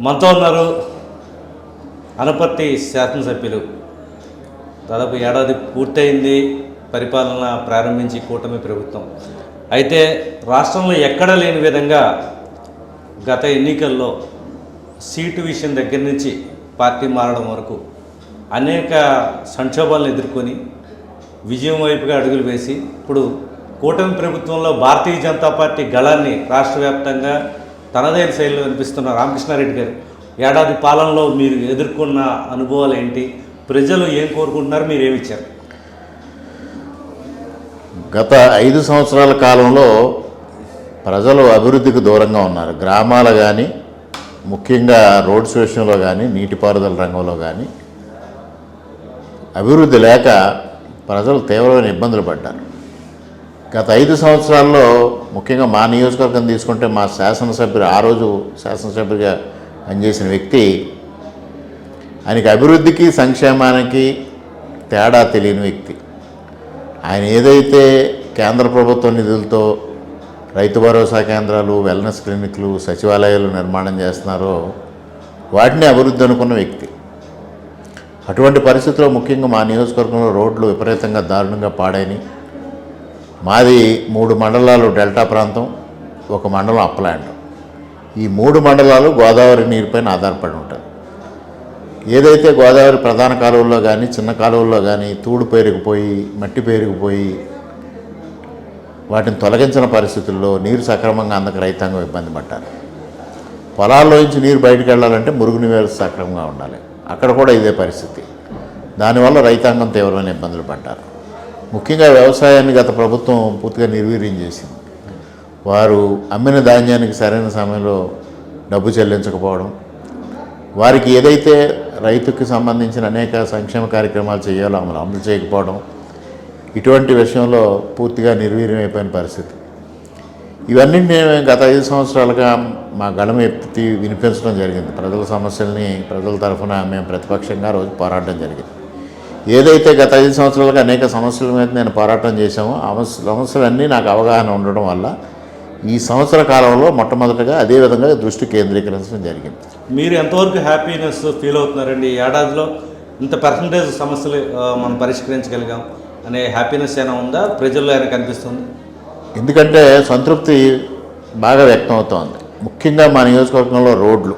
మనతో ఉన్నారు అనపర్తి శాసనసభ్యులు. దాదాపు ఏడాది పూర్తయింది పరిపాలన ప్రారంభించి కూటమి ప్రభుత్వం. అయితే రాష్ట్రంలో ఎక్కడా లేని విధంగా గత ఎన్నికల్లో సీటు విషయం దగ్గర నుంచి పార్టీ మారడం వరకు అనేక సంక్షోభాలను ఎదుర్కొని విజయం వైపుగా అడుగులు వేసి ఇప్పుడు కూటమి ప్రభుత్వంలో భారతీయ జనతా పార్టీ గళాన్ని రాష్ట్ర వ్యాప్తంగా తనదైన శైలిలో వినిపిస్తున్న రామకృష్ణారెడ్డి గారు ఏడాది పాలనలో మీరు ఎదుర్కొన్న అనుభవాలు ఏంటి? ప్రజలు ఏం కోరుకుంటున్నారు? మీరు ఏమిచ్చారు గత ఐదు సంవత్సరాల కాలంలో ప్రజలు అభివృద్ధికి దూరంగా ఉన్నారు. గ్రామాలు కానీ ముఖ్యంగా రోడ్స్ విషయంలో కానీ నీటిపారుదల రంగంలో కానీ అభివృద్ధి లేక ప్రజలు తీవ్రమైన ఇబ్బందులు పడ్డారు. గత ఐదు సంవత్సరాల్లో ముఖ్యంగా మా నియోజకవర్గం తీసుకుంటే మా శాసనసభ్యులు ఆ రోజు శాసనసభ్యుడిగా పనిచేసిన వ్యక్తి ఆయనకి అభివృద్ధికి సంక్షేమానికి తేడా తెలియని వ్యక్తి. ఆయన ఏదైతే కేంద్ర ప్రభుత్వ నిధులతో రైతు భరోసా కేంద్రాలు వెల్నెస్ క్లినిక్లు సచివాలయాలు నిర్మాణం చేస్తున్నారో వాటిని అభివృద్ధి అనుకున్న వ్యక్తి. అటువంటి పరిస్థితుల్లో ముఖ్యంగా మా నియోజకవర్గంలో రోడ్లు విపరీతంగా దారుణంగా పాడైనవి మాది మూడు మండలాలు డెల్టా ప్రాంతం ఒక మండలం అప్లాండ్ ఈ మూడు మండలాలు గోదావరి నీరుపైన ఆధారపడి ఉంటాయి. ఏదైతే గోదావరి ప్రధాన కాలువల్లో కానీ చిన్న కాలువల్లో కానీ తూడు పేరుకుపోయి మట్టి పేరుకుపోయి వాటిని తొలగించిన పరిస్థితుల్లో నీరు సక్రమంగా అందక రైతాంగం ఇబ్బంది పడ్డారు. పొలాల్లో నుంచి నీరు బయటకు వెళ్ళాలంటే మురుగునీరు వ్యవస్థ సక్రమంగా ఉండాలి. అక్కడ కూడా ఇదే పరిస్థితి. దానివల్ల రైతాంగం తీవ్రమైన ఇబ్బందులు పడ్డారు. ముఖ్యంగా వ్యవసాయాన్ని గత ప్రభుత్వం పూర్తిగా నిర్వీర్యం చేసింది. వారు అమ్మిన ధాన్యానికి సరైన సమయంలో డబ్బు చెల్లించకపోవడం వారికి ఏదైతే రైతుకి సంబంధించిన అనేక సంక్షేమ కార్యక్రమాలు చేయాలో అమలు అమలు చేయకపోవడం ఇటువంటి విషయంలో పూర్తిగా నిర్వీర్యం అయిపోయిన పరిస్థితి. ఇవన్నీ మేము గత ఐదు సంవత్సరాలుగా మా గళం ఎత్తి వినిపించడం జరిగింది. ప్రజల సమస్యల్ని ప్రజల తరఫున మేము ప్రతిపక్షంగా రోజు పోరాటం జరిగింది. ఏదైతే గత ఐదు సంవత్సరాలుగా అనేక సమస్యల మీద నేను పోరాటం చేశామో ఆ సమస్య- సమస్యలన్నీ నాకు అవగాహన ఉండడం వల్ల ఈ సంవత్సర కాలంలో మొట్టమొదటిగా అదే విధంగా దృష్టి కేంద్రీకరించడం జరిగింది. మీరు ఎంతవరకు హ్యాపీనెస్ ఫీల్ అవుతున్నారండి? ఈ ఏడాదిలో ఇంత పర్సంటేజ్ సమస్యలు మనం పరిష్కరించగలిగాం అనే హ్యాపీనెస్ ఏమైనా ఉందా? ప్రజల్లో ఏమైనా కనిపిస్తుంది? ఎందుకంటే సంతృప్తి బాగా వ్యక్తం అవుతోంది. ముఖ్యంగా మా నియోజకవర్గంలో రోడ్లు.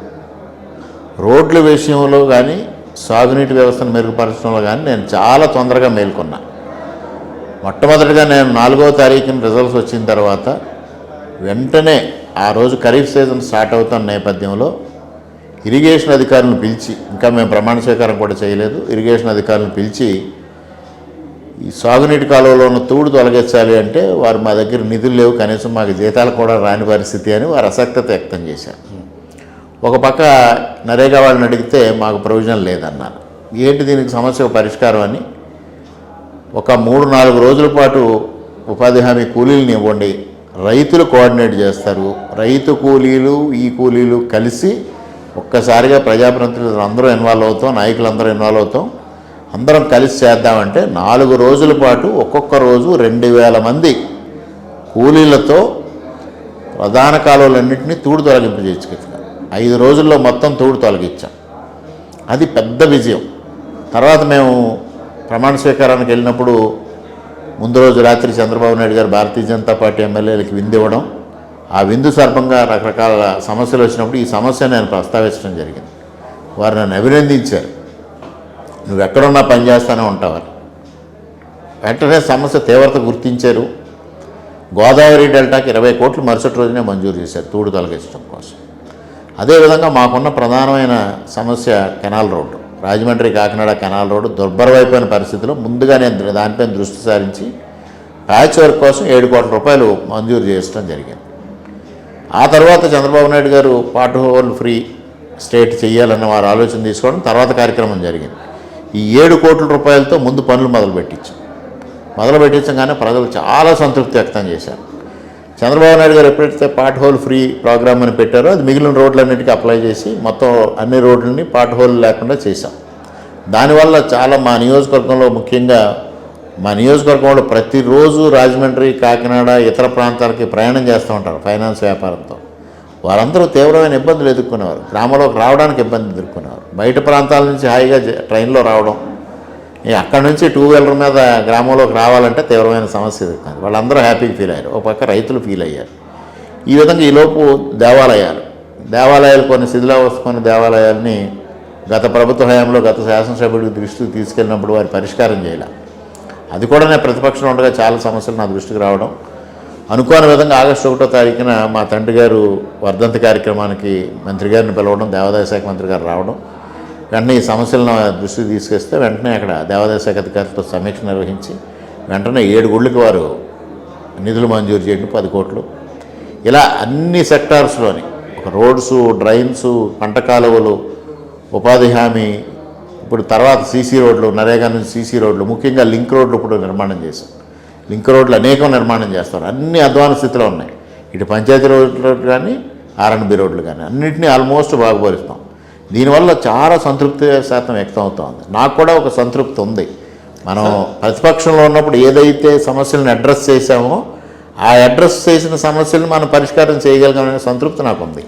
రోడ్ల విషయంలో కానీ సాగునీటి వ్యవస్థను మెరుగుపరచడంలో కానీ నేను చాలా తొందరగా మేల్కొన్నా. మొట్టమొదటిగా నేను నాలుగవ తారీఖున రిజల్ట్స్ వచ్చిన తర్వాత వెంటనే ఆ రోజు ఖరీఫ్ సీజన్ స్టార్ట్ అవుతున్న నేపథ్యంలో ఇరిగేషన్ అధికారులను పిలిచి ఇంకా మేము ప్రమాణ స్వీకారం కూడా చేయలేదు ఇరిగేషన్ అధికారులను పిలిచి ఈ సాగునీటి కాలువలో ఉన్న తూడు తొలగించాలి అంటే వారు మా దగ్గర నిధులు లేవు కనీసం మాకు జీతాలు కూడా రాని పరిస్థితి అని వారు అసక్తత వ్యక్తం చేశారు. ఒక పక్క నరేగా వాళ్ళని అడిగితే మాకు ప్రొవిజన్ లేదన్నారు. ఏంటి దీనికి సమస్య పరిష్కారం అని? ఒక మూడు నాలుగు రోజుల పాటు ఉపాధి హామీ కూలీలను ఇవ్వండి. రైతులు కోఆర్డినేట్ చేస్తారు. రైతు కూలీలు ఈ కూలీలు కలిసి ఒక్కసారిగా ప్రజాప్రతినిధులు అందరూ ఇన్వాల్వ్ అవుతాం నాయకులందరూ ఇన్వాల్వ్ అవుతాం. అందరం కలిసి చేద్దామంటే నాలుగు రోజుల పాటు ఒక్కొక్క రోజు రెండు వేల మంది కూలీలతో ప్రధాన కాలువలన్నింటినీ తూడు తొలగింపు చేసుకెళ్ళాం ఐదు రోజుల్లో మొత్తం తోడు తొలగించాం. అది పెద్ద విజయం. తర్వాత మేము ప్రమాణ స్వీకారానికి వెళ్ళినప్పుడు ముందు రోజు రాత్రి చంద్రబాబు నాయుడు గారు భారతీయ జనతా పార్టీ ఎమ్మెల్యేలకి విందు ఇవ్వడం ఆ విందు సర్పంగా రకరకాల సమస్యలు వచ్చినప్పుడు ఈ సమస్య నేను ప్రస్తావించడం జరిగింది. వారు నన్ను అభినందించారు. నువ్వు ఎక్కడున్నా పనిచేస్తూనే ఉంటావారు ఉంటావని వెంటనే సమస్య తీవ్రత గుర్తించారు. గోదావరి డెల్టాకి ఇరవై కోట్లు మరుసటి రోజునే మంజూరు చేశారు తూడు తొలగించడం కోసం. అదేవిధంగా మాకున్న ప్రధానమైన సమస్య canal road. Rajahmundry Kakinada canal road దుర్భరమైపోయిన పరిస్థితిలో ముందుగా నేను దానిపైన దృష్టి సారించి ప్యాచ్ వర్క్ కోసం ఏడు కోట్ల రూపాయలు మంజూరు చేయడం జరిగింది. ఆ తర్వాత చంద్రబాబు నాయుడు గారు పార్ట్ హోల్ ఫ్రీ స్టేట్ చేయాలన్న వారు ఆలోచన తీసుకోవడం తర్వాత కార్యక్రమం జరిగింది. ఈ ఏడు కోట్ల రూపాయలతో ముందు పనులు మొదలు పెట్టించాం మొదలు పెట్టించగానే ప్రజలు చాలా సంతృప్తి వ్యక్తం చేశారు. చంద్రబాబు నాయుడు గారు ఎప్పుడైతే పార్ట్ హోల్ ఫ్రీ ప్రోగ్రామ్ అని పెట్టారో అది మిగిలిన రోడ్లన్నిటికీ అప్లై చేసి మొత్తం అన్ని రోడ్లని పార్ట్ హోల్ లేకుండా చేశాం. దానివల్ల చాలా మా నియోజకవర్గంలో ముఖ్యంగా మా నియోజకవర్గంలో ప్రతిరోజు రాజమండ్రి కాకినాడ ఇతర ప్రాంతాలకి ప్రయాణం చేస్తూ ఉంటారు ఫైనాన్స్ వ్యాపారంతో. వారందరూ తీవ్రమైన ఇబ్బందులు ఎదుర్కొనేవారు. గ్రామంలోకి రావడానికి ఇబ్బంది ఎదుర్కొనేవారు. బయట ప్రాంతాల నుంచి హాయిగా ట్రైన్లో రావడం అక్కడ నుంచి టూ వీలర్ మీద గ్రామంలోకి రావాలంటే తీవ్రమైన సమస్య ఎదుర్కొంది వాళ్ళందరూ హ్యాపీగా ఫీల్ అయ్యారు. ఒక పక్క రైతులు ఫీల్ అయ్యారు. ఈ విధంగా ఈలోపు దేవాలయాలు. దేవాలయాలు కొన్ని శిథిలావస్థ కొన్ని దేవాలయాల్ని గత ప్రభుత్వ హయాంలో గత శాసనసభ్యుడికి దృష్టికి తీసుకెళ్ళినప్పుడు వారి పరిష్కారం చేయాలి. అది కూడా నేను ప్రతిపక్షంలో ఉండగా చాలా సమస్యలు నా దృష్టికి రావడం. అనుకోని విధంగా ఆగస్టు ఒకటో తారీఖున మా తండ్రి గారు వర్ధంతి కార్యక్రమానికి మంత్రి గారిని పిలవడం దేవాదాయ శాఖ మంత్రి గారు రావడం. వెంటనే ఈ సమస్యలను దృష్టికి తీసుకొస్తే వెంటనే అక్కడ దేవాదాయ శాఖ అధికారులతో సమీక్ష నిర్వహించి వెంటనే ఏడు గుళ్ళకి వారు నిధులు మంజూరు చేయడం పది కోట్లు. ఇలా అన్ని సెక్టార్స్లోని ఒక రోడ్స్ డ్రైన్స్ పంట కాలువలు ఉపాధి హామీ ఇప్పుడు తర్వాత సీసీ రోడ్లు నరేగా నుంచి సీసీ రోడ్లు ముఖ్యంగా లింక్ రోడ్లు ఇప్పుడు నిర్మాణం చేశాం లింక్ రోడ్లు అనేకం నిర్మాణం చేస్తారు. అన్ని అధ్వాన స్థితిలో ఉన్నాయి. ఇటు పంచాయతీ రోడ్లు కానీ ఆర్ఎన్బి రోడ్లు కానీ అన్నింటినీ ఆల్మోస్ట్ బాగుపరుస్తాం దీనివల్ల చాలా సంతృప్తి శాతం వ్యక్తం అవుతా ఉంది. నాకు కూడా ఒక సంతృప్తి ఉంది. మనం ప్రతిపక్షంలో ఉన్నప్పుడు ఏదైతే సమస్యలను అడ్రస్ చేశామో ఆ అడ్రస్ చేసిన సమస్యలను మనం పరిష్కారం చేయగలిగామనే సంతృప్తి నాకు ఉంది.